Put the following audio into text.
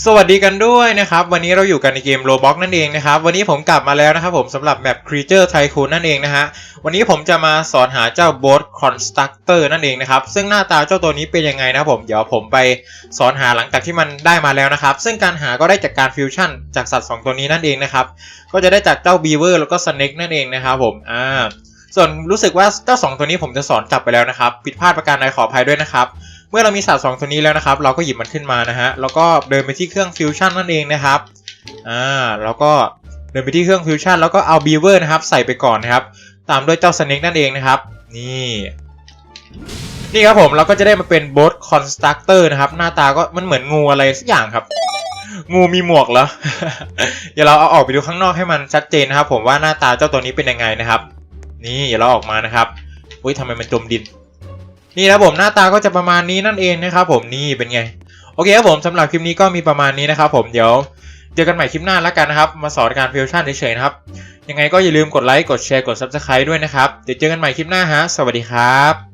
สวัสดีกันด้วยนะครับ วันนี้เราอยู่กันในเกม Roblox นั่นเองนะครับ วันนี้ผมกลับมาแล้วนะครับผมสำหรับแมป Creature Tycoon นั่นเองนะฮะ วันนี้ผมจะมาสอนหาเจ้า Boat Constructor นั่นเองนะครับ ซึ่งหน้าตาเจ้าตัวนี้เป็นยังไงนะผม เดี๋ยวผมไปสอนหาหลังจากที่มันได้มาแล้วนะครับ ซึ่งการหาก็ได้จากการฟิวชั่นจากสัตว์ 2 ตัวนี้นั่นเองนะครับ ก็จะได้จากเจ้า Beaver แล้วก็ Snake นั่นเองนะครับผม อ่า ส่วนรู้สึกว่าเจ้าสองตัวนี้ผมจะสอนจับไปแล้วนะครับ ผิดพลาดประการใดขออภัยด้วยนะครับ เมื่อเรามีศาสตว์สองตัวนี้แล้วนะครับ เราก็หยิบมันขึ้นมานะฮะแล้วก็เดินไปที่เครื่องฟิวชั่นนั่นเองนะครับอ่าแล้วก็เดินไปที่เครื่องฟิวชั่นแล้วก็เอาบีเวอร์นะครับใส่ไปก่อนนะครับ ตามด้วยเจ้าสเน็กนั่นเองนะครับ นี่นี่ครับผมเราก็จะได้มาเป็นโบ t คอนสตรักเตอร์นะครับ หน้าตาก็มันเหมือนงูอะไรสักอย่างครับ งูมีหมวกเหรอเดี๋ยวเราเอาออกไปดูข้างนอกให้มันชัดเจนนะครับ ผมว่าหน้าตาเจ้าตัวนี้เป็นยังไงนะครับ นี่เดี๋ยวเราออกมานะครับอุ้ยทำไมมันจมดิน นี่นะผมหน้าตาก็จะประมาณนี้นั่นเองนะครับผมนี่เป็นไง โอเคครับผมสำหรับคลิปนี้ก็มีประมาณนี้นะครับผมเดี๋ยวเจอกันใหม่คลิปหน้าแล้วกันนะครับ มาสอนการฟิวชั่นเฉยๆนะครับ ยังไงก็อย่าลืมกดไลค์กดแชร์กด Subscribe ด้วยนะครับ เดี๋ยวเจอกันใหม่คลิปหน้าฮะสวัสดีครับ